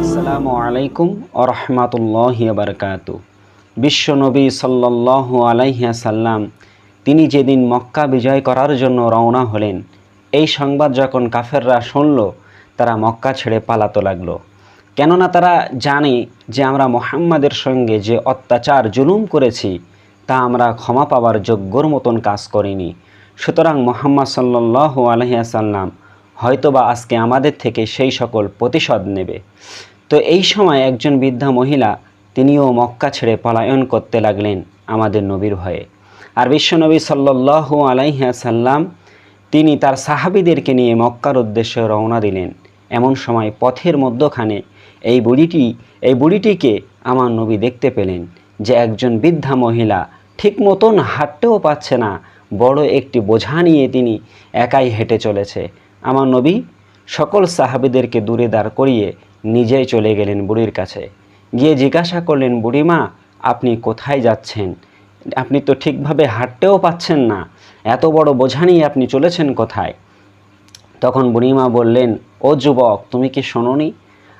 আসসালামু আলাইকুম বারকাতু। বিশ্বনবী সাল্লাহ আলাইসাল্লাম তিনি যেদিন মক্কা বিজয় করার জন্য রওনা হলেন, এই সংবাদ যখন কাফেররা শুনল, তারা মক্কা ছেড়ে পালাতে লাগল। কেননা তারা জানে যে আমরা মোহাম্মদের সঙ্গে যে অত্যাচার জুলুম করেছি, তা আমরা ক্ষমা পাওয়ার যোগ্যর মতন কাজ করিনি। সুতরাং মোহাম্মদ সাল্লাহ আলহিয়াসাল্লাম হয়তোবা আজকে আমাদের থেকে সেই সকল প্রতিশোধ নেবে। তো এই সময় একজন বৃদ্ধা মহিলা, তিনিও মক্কা ছেড়ে পলায়ন করতে লাগলেন আমাদের নবীর ভয়ে। আর বিশ্বনবী সাল্লাহ আলাইহাসাল্লাম তিনি তার সাহাবিদেরকে নিয়ে মক্কার উদ্দেশ্যে রওনা দিলেন। এমন সময় পথের মধ্যখানে এই বুড়িটি, এই বুড়িটিকে আমার নবী দেখতে পেলেন যে একজন বৃদ্ধা মহিলা ঠিক মতন হাঁটতেও পাচ্ছে না বড় একটি বোঝা নিয়ে তিনি একাই হেঁটে চলেছে। আমার নবী সকল সাহাবিদেরকে দূরে দাঁড় করিয়ে নিজেই চলে গেলেন বুড়ির কাছে। গিয়ে জিজ্ঞাসা করলেন, বুড়িমা, আপনি কোথায় যাচ্ছেন? আপনি তো ঠিকভাবে হাঁটতেও পাচ্ছেন না। এত বড় বোঝা নিয়ে আপনি চলেছেন কোথায়? তখন বুড়িমা বললেন, ও যুবক, তুমি কি শোনোনি?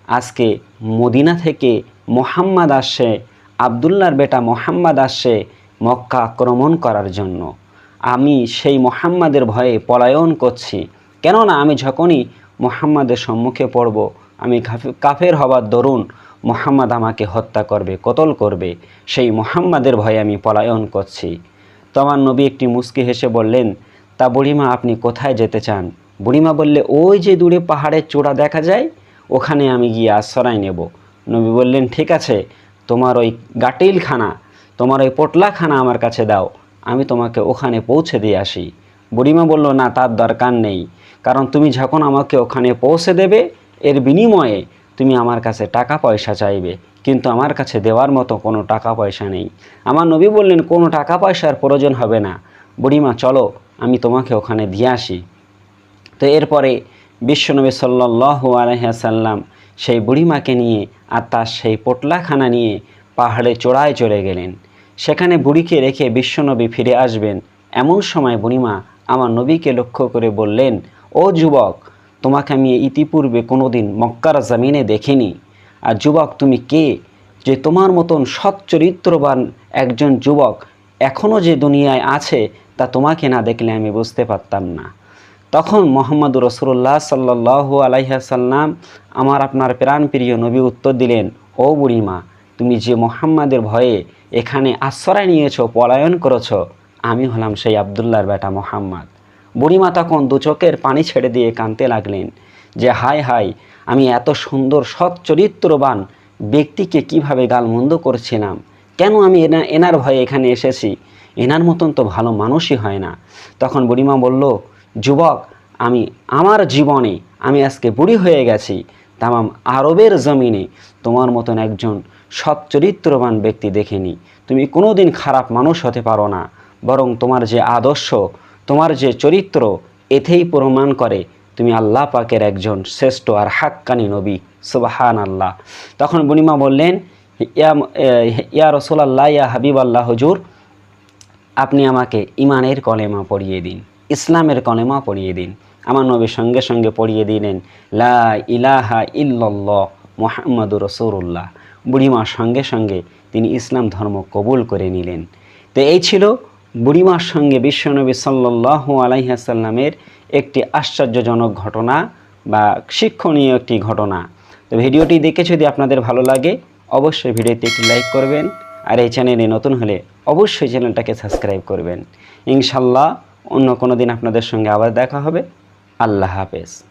আজকে মদিনা থেকে মোহাম্মদ আসছে আবদুল্লার বেটা মোহাম্মদ আসছে মক্কা আক্রমণ করার জন্য। আমি সেই মোহাম্মদের ভয়ে পলায়ন করছি। কেননা আমি যখনই মোহাম্মদের সম্মুখে পড়ব, আমি কাফে- কাফের হবার দরুন মোহাম্মদ আমাকে হত্যা করবে, কতল করবে, সেই মোহাম্মদের ভয়ে আমি পলায়ন করছি। তোমার নবী একটি মুস্কি হেসে বললেন, তা বুড়িমা, আপনি কোথায় যেতে চান? বুড়িমা বললে, ওই যে দূরে পাহাড়ের চূড়া দেখা যায়, ওখানে আমি গিয়ে আশ্রয় নেব। নবী বললেন, ঠিক আছে, তোমার ওই গাটিলখানা, তোমার ওই পোটলাখানা আমার কাছে দাও। আমি তোমাকে ওখানে পৌঁছে দিয়ে আসি। বুড়িমা বলল, না, তার দরকার নেই। কারণ তুমি যখন আমাকে ওখানে পৌঁছে দেবে, এর বিনিময়ে তুমি আমার কাছে টাকা পয়সা চাইবে। কিন্তু আমার কাছে দেওয়ার মতো কোনো টাকা পয়সা নেই। আমার নবী বললেন, কোনো টাকা পয়সার প্রয়োজন হবে না। বুড়িমা, চলো, আমি তোমাকে ওখানে দিয়ে আসি। তো এরপরে বিশ্বনবী সাল্লাহ আলহাসাল্লাম সেই বুড়িমাকে নিয়ে আর তার সেই পোটলাখানা নিয়ে পাহাড়ে চড়ায় চলে গেলেন। সেখানে বুড়িকে রেখে বিশ্বনবী ফিরে আসবেন। এমন সময় বুড়িমা আমার নবীকে লক্ষ্য করে বললেন, ও যুবক, তোমাকে আমি ইতিপূর্বে কোনোদিন মক্কার জামিনে দেখিনি। আর যুবক, তুমি কে? যে তোমার মতন সৎ চরিত্রবান একজন যুবক এখনও যে দুনিয়ায় আছে, তা তোমাকে না দেখলে আমি বুঝতে পারতাম না। তখন মোহাম্মদ রসুল্লাহ সাল্লাহ আলাইহাসাল্লাম আমার আপনার প্রাণপ্রিয় নবী উত্তর দিলেন, ও বুড়িমা, তুমি যে মোহাম্মদের ভয়ে এখানে আশ্রয় নিয়েছো, পলায়ন করেছ। আমি হলাম সেই আবদুল্লাহর বেটা মোহাম্মদ। বুড়িমা তখন দু চোখের পানি ছেড়ে দিয়ে কাঁদতে লাগলেন যে, হায় হায়, আমি এত সুন্দর, সৎ, চরিত্রবান ব্যক্তিকে কীভাবে গালমন্দ করছিলাম? কেন আমি এনা, এনার ভয়ে এখানে এসেছি? এনার মতন তো ভালো মানুষই হয় না। তখন বুড়িমা বলল, যুবক, আমি, আমার জীবনে আমি আজকে বুড়ি হয়ে গেছি। তামাম আরবের জমিনে তোমার মতন একজন সৎ চরিত্রবান ব্যক্তি দেখেনি তুমি কোনোদিন খারাপ মানুষ হতে পারো না, বরং তোমার যে আদর্শ, তোমার যে চরিত্র, এতেই প্রমাণ করে তুমি আল্লাহ পাকের একজন শ্রেষ্ঠ আর হাক্কানি নবী সুবাহান আল্লাহ তখন বুনিমা বললেন, ইয়া ইয়া রসুল আল্লাহ ইয়া হাবিব আল্লাহ হজুর, আপনি আমাকে ইমানের কলেমা পড়িয়ে দিন, ইসলামের কলেমা পড়িয়ে দিন। আমার নবী সঙ্গে সঙ্গে পড়িয়ে দিলেন, লা ইলাহা ইল্লাল্লাহ মোহাম্মদুর রসুল্লাহ বুড়িমার সঙ্গে সঙ্গে তিনি ইসলাম ধর্ম কবুল করে নিলেন। তো এই ছিল বুড়িমার সঙ্গে বিশ্বনবী সাল্লাহ আলাইহাসাল্লামের একটি আশ্চর্যজনক ঘটনা বা শিক্ষণীয় একটি ঘটনা। তো ভিডিওটি দেখে যদি আপনাদের ভালো লাগে, অবশ্যই ভিডিওতে একটি লাইক করবেন আর এই চ্যানেলে নতুন হলে অবশ্যই চ্যানেলটাকে সাবস্ক্রাইব করবেন। ইনশাল্লাহ অন্য কোনো দিন আপনাদের সঙ্গে আবার দেখা হবে। আল্লাহ হাফেজ।